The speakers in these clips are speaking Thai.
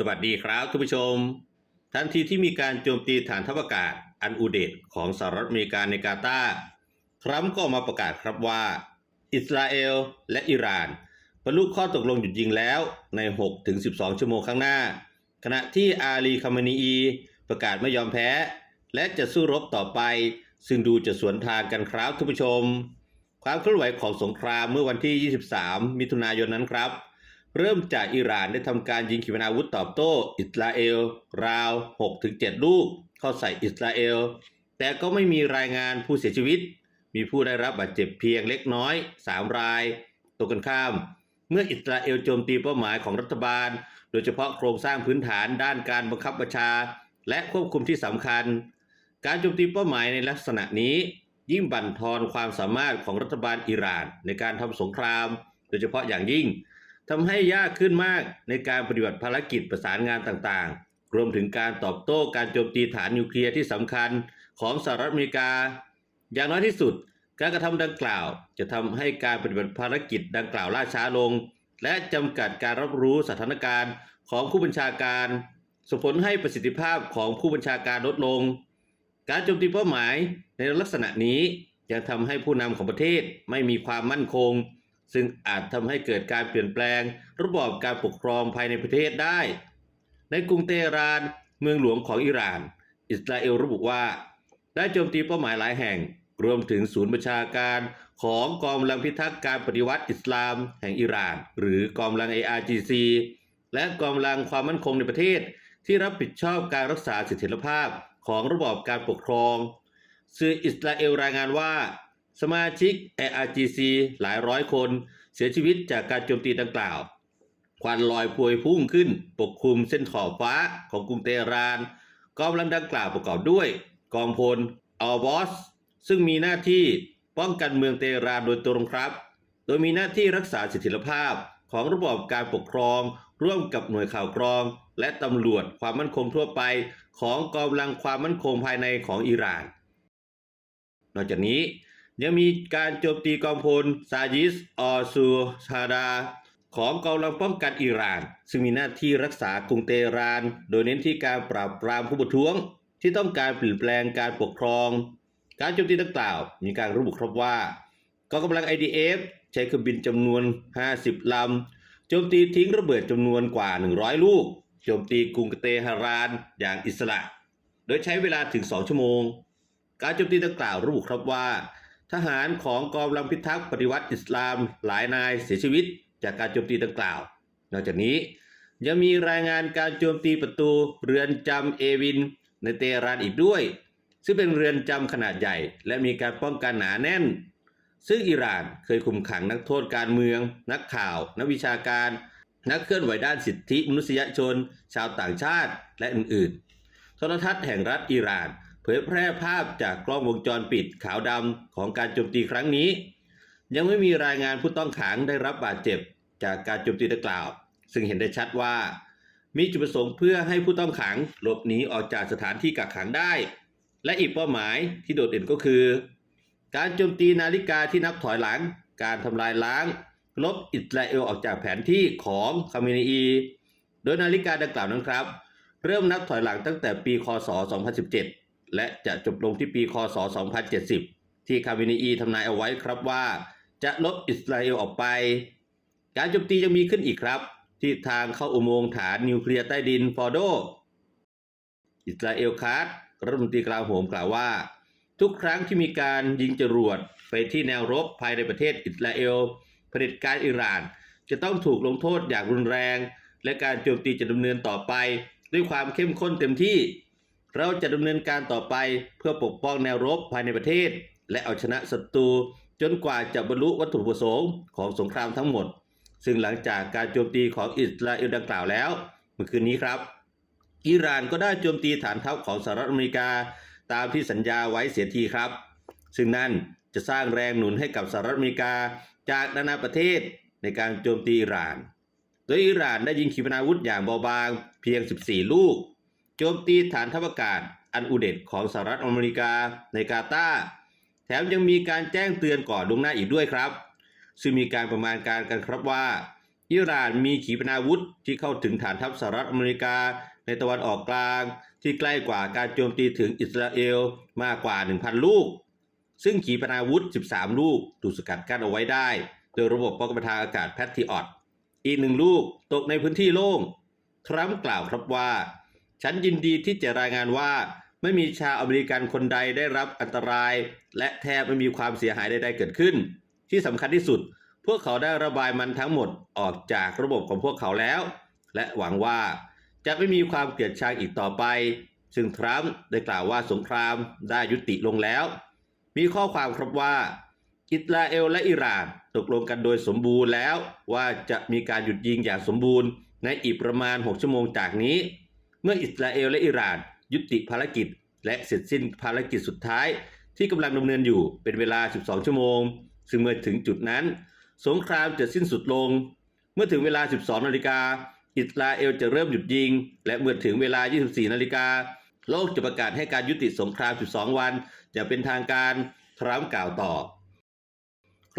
สวัสดีครับทุกผู้ชม ทันทีที่มีการโจมตีฐานทัพอากาศอันอุเดตของสหรัฐอเมริกาในกาตาร์ทรัมป์ก็ออกมาประกาศครับว่า อิสราเอลและอิหร่านบรรลุข้อตกลงหยุดยิงแล้วใน 6-12 ชั่วโมงข้างหน้า ขณะที่อาลีคามานีอี ประกาศไม่ยอมแพ้ และจะสู้รบต่อไป ซึ่งดูจะสวนทางกันครับทุกผู้ชม ความเคลื่อนไหวของสงครามเมื่อวันที่ 23 มิถุนายนนั้นครับ เริ่มจากอิหร่านได้ทำการยิงขีปนาวุธตอบโต้ อิสราเอล ราว 6-7 ลูก เข้าใส่อิสราเอล แต่ก็ไม่มีรายงานผู้เสียชีวิต มีผู้ได้รับบาดเจ็บเพียงเล็กน้อย 3 รายตรงกันข้าม เมื่ออิสราเอลโจมตีเป้าหมายของรัฐบาล โดยเฉพาะโครงสร้างพื้นฐานด้านการบังคับบัญชา และควบคุมที่สำคัญ การโจมตีเป้าหมายในลักษณะนี้ ยิ่งบั่นทอนความสามารถของรัฐบาลอิหร่าน ในการทำสงคราม โดยเฉพาะอย่างยิ่ง ทำให้ยากขึ้นมากในการปฏิบัติภารกิจประสานงานต่างๆ รวมถึงการตอบโต้การโจมตีฐานนิวเคลียร์ที่สำคัญของสหรัฐอเมริกา อย่างน้อยที่สุด การกระทำดังกล่าว จะทำให้การปฏิบัติภารกิจดังกล่าวล่าช้าลง และจำกัดการรับรู้สถานการณ์ของผู้บัญชาการส่งผลให้ประสิทธิภาพของผู้บัญชาการลดลง การโจมตีเป้าหมายในลักษณะนี้ยังทำให้ผู้นำของประเทศไม่มีความมั่นคง ซึ่งอาจทำให้เกิดการเปลี่ยนแปลง ระบอบการปกครองภายในประเทศได้ ในกรุงเตหะรานเมืองหลวงของอิหร่าน อิสราเอลระบุว่า ได้โจมตีเป้าหมายหลายแห่ง รวมถึงศูนย์ประชาการของกองกำลังพิทักษ์การปฏิวัติอิสลาม แห่งอิหร่าน หรือกองกำลัง ARGC และกองกำลังความมั่นคงในประเทศ ที่รับผิดชอบการรักษาเสถียรภาพของระบอบการปกครอง สื่ออิสราเอลรายงานว่า สมาชิก ARGC หลายร้อยคนเสียชีวิตจากการโจมตีดังกล่าว ควันลอยพวยพุ่งขึ้น ปกคลุมเส้นขอบฟ้าของกรุงเตหรานกองกำลังดังกล่าวประกอบด้วย กองพลอัลบอส ซึ่งมีหน้าที่ป้องกันเมืองเตหรานโดยตรงครับ โดยมีหน้าที่รักษาเสถียรภาพของระบอบการปกครอง ร่วมกับหน่วยข่าวกรอง และตำรวจความมั่นคงทั่วไป ของกองกำลังความมั่นคงภายในของอิหร่าน นอกจากนี้ ยังมีการโจมตีกองพลซายิสออซูชาดา ของกองกำลังป้องกันอิหร่าน ซึ่งมีหน้าที่รักษากรุงเตหราน โดยเน้นที่การปราบปรามผู้ประท้วง ที่ต้องการเปลี่ยนแปลงการปกครอง การโจมตีดังกล่าวมีการระบุครับว่ากองกำลัง IDF ใช้เครื่องบินจำนวน 50 ลำ โจมตีทิ้งระเบิดจำนวนกว่า 100 ลูก โจมตีกรุงเตหะรานอย่างอิสระ โดยใช้เวลาถึง 2 ชั่วโมง การโจมตีดังกล่าวระบุครับว่า ทหารของกองกำลังพิทักษ์ปฏิวัติอิสลามหลายนายเสียชีวิตจากการโจมตีดังกล่าว นอกจากนี้ยังมีรายงานการโจมตีประตูเรือนจำเอวิน ในเตหะรานอีกด้วย ซึ่งเป็นเรือนจำขนาดใหญ่ และมีการป้องกันหนาแน่น ซึ่งอิหร่านเคยคุมขังนักโทษการเมือง นักข่าว นักวิชาการ นักเคลื่อนไหวด้านสิทธิมนุษยชน ชาวต่างชาติและอื่นๆโทรทัศน์แห่งรัฐอิหร่าน เผยแพร่ภาพจากกล้องวงจรปิดขาวดำของการโจมตีครั้งนี้ ยังไม่มีรายงานผู้ต้องขังได้รับบาดเจ็บจากการโจมตีดังกล่าว ซึ่งเห็นได้ชัดว่า มีจุดประสงค์เพื่อให้ผู้ต้องขังหลบหนีออกจากสถานที่กักขังได้ และอีกเป้าหมายที่โดดเด่นก็คือ การโจมตีนาฬิกาที่นับถอยหลัง การทำลายล้าง ลบอิสราเอลออกจากแผนที่ของคาเมนีอีโดยนาฬิกาดังกล่าวนั้นครับ เริ่มนับถอยหลังตั้งแต่ปีคศ 2017 และจะจบลงที่ปี คศ 2070 ที่คาเมนีอีทำนายเอาไว้ครับว่า จะลบอิสราเอลออกไป การโจมตียังมีขึ้นอีกครับ ที่ทางเข้าอุโมงค์ฐานนิวเคลียร์ใต้ดินฟอร์โด อิสราเอลคาร์ดรัฐมนตรีกลาโหมกล่าวว่า ทุกครั้งที่มีการยิงจรวดไปที่แนวรบภายในประเทศอิสราเอลเผด็จการอิหร่าน จะต้องถูกลงโทษอย่างรุนแรง และการโจมตีจะดำเนินต่อไป ด้วยความเข้มข้นเต็มที่ เราจะดำเนินการต่อไปเพื่อปกป้องแนวรบภายในประเทศ และเอาชนะศัตรูจนกว่าจะบรรลุวัตถุประสงค์ของสงครามทั้งหมด ซึ่งหลังจากการโจมตีของอิสราเอลดังกล่าวแล้ว เมื่อคืนนี้ครับ อิหร่านก็ได้โจมตีฐานทัพของสหรัฐอเมริกา ตามที่สัญญาไว้เสียทีครับ ซึ่งนั่นจะสร้างแรงหนุนให้กับสหรัฐอเมริกาจากนานาประเทศในการโจมตีอิหร่าน โดยอิหร่านได้ยิงขีปนาวุธอย่างเบาบางเพียง 14 ลูก โจมตีฐานทัพอากาศอันอุเดตของสหรัฐอเมริกาในกาตาร์แถมยังมีการแจ้งเตือนก่อนล่วงหน้าอีกด้วยครับ ซึ่งมีการประมาณการกันครับว่า อิหร่านมีขีปนาวุธที่เข้าถึงฐานทัพสหรัฐอเมริกาในตะวันออกกลาง ที่ใกล้กว่าการโจมตีถึงอิสราเอลมากกว่า 1,000 ลูก ซึ่งขีปนาวุธ 13 ลูกถูกสกัดกั้นเอาไว้ได้ โดยระบบป้องกันทางอากาศแพทริออตอีกหนึ่งลูกตกในพื้นที่โล่ง ทรัมป์กล่าวครับว่า ฉันยินดีที่จะรายงานว่า ไม่มีชาวอเมริกันคนใดได้รับอันตราย และแทบไม่มีความเสียหายใดๆเกิดขึ้น ที่สำคัญที่สุด พวกเขาได้ระบายมันทั้งหมดออกจากระบบของพวกเขาแล้ว และหวังว่าจะไม่มีความเกลียดชังอีกต่อไป ซึ่งทรัมป์ได้กล่าวว่าสงครามได้ยุติลงแล้ว มีข้อความครับว่าอิสราเอลและอิหร่านตกลงกันโดยสมบูรณ์แล้ว ว่าจะมีการหยุดยิงอย่างสมบูรณ์ในอีกประมาณ 6 ชั่วโมงจากนี้ เมื่ออิสราเอลและอิหร่าน ยุติภารกิจ และเสร็จสิ้นภารกิจสุดท้าย ที่กำลังดำเนินอยู่เป็นเวลา 12 ชั่วโมง ซึ่งเมื่อถึงจุดนั้น สงครามจะสิ้นสุดลง เมื่อถึงเวลา 12 นาฬิกาอิสราเอลจะเริ่มหยุดยิง และเมื่อถึงเวลา 24 นาฬิกาโลกจะประกาศให้การยุติสงคราม 12 วัน จะเป็นทางการทรัมป์กล่าวต่อ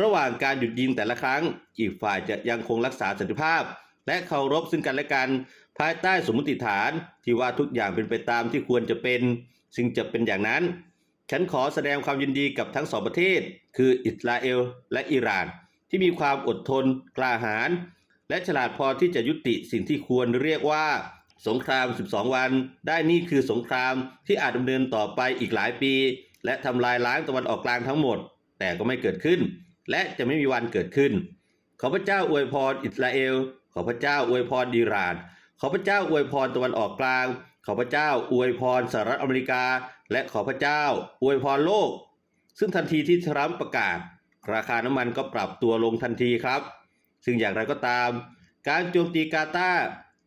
ระหว่างการหยุดยิงแต่ละครั้ง อีกฝ่ายจะยังคงรักษาสันติภาพ และเคารพซึ่งกันและกัน ภายใต้สมมติฐานที่ว่าทุกอย่างเป็นไปตามที่ควรจะเป็น ซึ่งจะเป็นอย่างนั้น ฉันขอแสดงความยินดีกับทั้งสองประเทศ คืออิสราเอลและอิหร่าน ที่มีความอดทน กล้าหาญและฉลาดพอที่จะยุติสิ่งที่ควรเรียกว่า สงคราม 12 วัน ได้นี่คือสงครามที่อาจดำเนินต่อไปอีกหลายปี และทำลายล้างตะวันออกกลางทั้งหมด แต่ก็ไม่เกิดขึ้น และจะไม่มีวันเกิดขึ้น ขอพระเจ้าอวยพรอิสราเอล ขอพระเจ้าอวยพรอิหร่าน ขอพระเจ้าอวยพรตะวันออกกลาง ขอพระเจ้าอวยพรสหรัฐอเมริกา และขอพระเจ้าอวยพรโลก ซึ่งทันทีที่ทรัมป์ประกาศ ราคาน้ำมันก็ปรับตัวลงทันทีครับ ซึ่งอย่างไรก็ตาม การโจมตีกาตา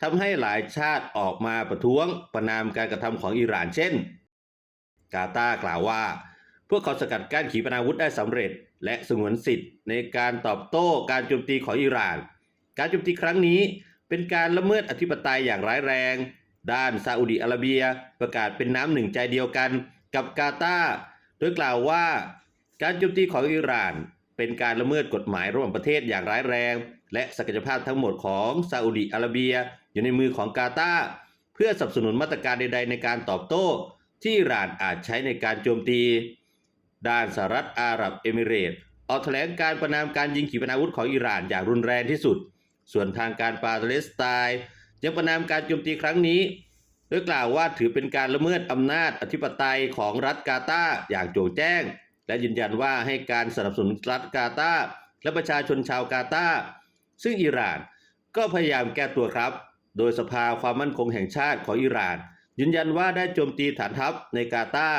ทำให้หลายชาติออกมาประท้วงประนามการกระทำของอิหร่านเช่น กาตากล่าวว่า พวกเขาสกัดกั้นขีปนาวุธได้สำเร็จ และสงวนสิทธิ์ในการตอบโต้การโจมตีของอิหร่าน การโจมตีครั้งนี้ เป็นการละเมิดอธิปไตยอย่างร้ายแรง ด้านซาอุดิอาระเบียประกาศเป็นน้ำหนึ่งใจเดียวกันกับกาตาร์โดยกล่าวว่า การโจมตีของอิหร่าน เป็นการละเมิดกฎหมายระหว่างประเทศอย่างร้ายแรง และศักยภาพทั้งหมดของซาอุดิอาระเบีย อยู่ในมือของกาตาร์เพื่อสนับสนุนมาตรการใด ๆ ในการตอบโต้ ที่อิหร่านอาจใช้ในการโจมตี ด้านสหรัฐอาหรับเอมิเรต์ออกแถลงการประนามการยิงขีปนาวุธของอิหร่านอย่างรุนแรงที่สุด ส่วนทางการปาเลสไตน์ยังประนามการโจมตีครั้งนี้โดยกล่าวว่าถือเป็นการละเมิดอำนาจอธิปไตยของรัฐกาตาอย่างโจ่งแจ้ง และยืนยันว่าให้การสนับสนุนรัฐกาตาและประชาชนชาวกาตาซึ่งอิหร่านก็พยายามแก้ตัวครับ โดยสภาความมั่นคงแห่งชาติของอิหร่าน ยืนยันว่าได้โจมตีฐานทัพในกาตา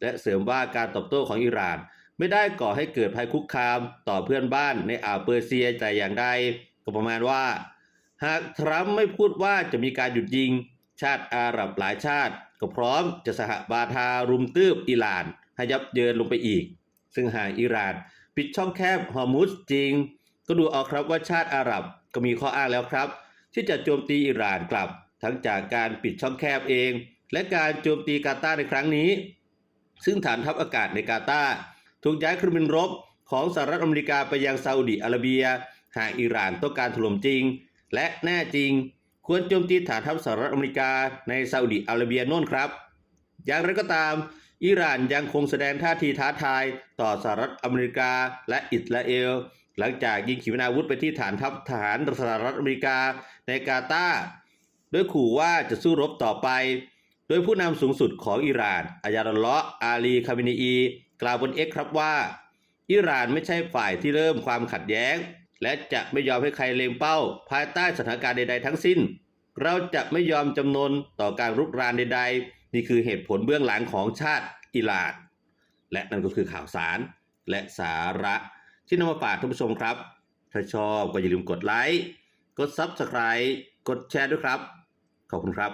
และเสริมว่าการตอบโต้ของอิหร่าน ไม่ได้ก่อให้เกิดภัยคุกคามต่อเพื่อนบ้านในอ่าวเปอร์เซียแต่อย่างใด ก็ประมาณว่า หากทรัมป์ไม่พูดว่าจะมีการหยุดยิง ชาติอาหรับหลายชาติ ก็พร้อมจะสหบาทารุมตืบอิหร่านให้ยับเยินลงไปอีก ซึ่งหากอิหร่านปิดช่องแคบฮอร์มุสจริง ก็ดูเอาครับว่าชาติอาหรับก็มีข้ออ้างแล้วครับ ที่จะโจมตีอิหร่านกลับ ทั้งจากการปิดช่องแคบเอง และการโจมตีกาตาร์ในครั้งนี้ ซึ่งฐานทัพอากาศในกาตาร์ถูกย้ายเครื่องบินรบของสหรัฐอเมริกาไปยังซาอุดิอาระเบีย หากอิหร่านต้องการถล่มจริง และแน่จริง ควรโจมตีฐานทัพสหรัฐอเมริกาในซาอุดิอาระเบียโน่นครับ อย่างไรก็ตาม อิหร่านยังคงแสดงท่าทีท้าทายต่อสหรัฐอเมริกาและอิสราเอล หลังจากยิงขีปนาวุธไปที่ฐานทัพทหารสหรัฐอเมริกาในกาตาร์โดยขู่ว่าจะสู้รบต่อไป โดยผู้นำสูงสุดของอิหร่านอายาดอลเลาะอาลีคามินีอี กล่าวบนเอ็กครับว่า อิหร่านไม่ใช่ฝ่ายที่เริ่มความขัดแย้ง และจะไม่ยอมให้ใครเล็งเป้า ภายใต้สถานการณ์ใด ๆ ทั้งสิ้น เราจะไม่ยอมจำนนต่อการรุกรานใด ๆ นี่คือเหตุผลเบื้องหลังของชาติอิหร่านและนั่นก็คือข่าวสารและสาระที่นำมาฝากท่านผู้ชมครับ ถ้าชอบก็อย่าลืมกดไลค์ กด Subscribe กดแชร์ด้วยครับ ขอบคุณครับ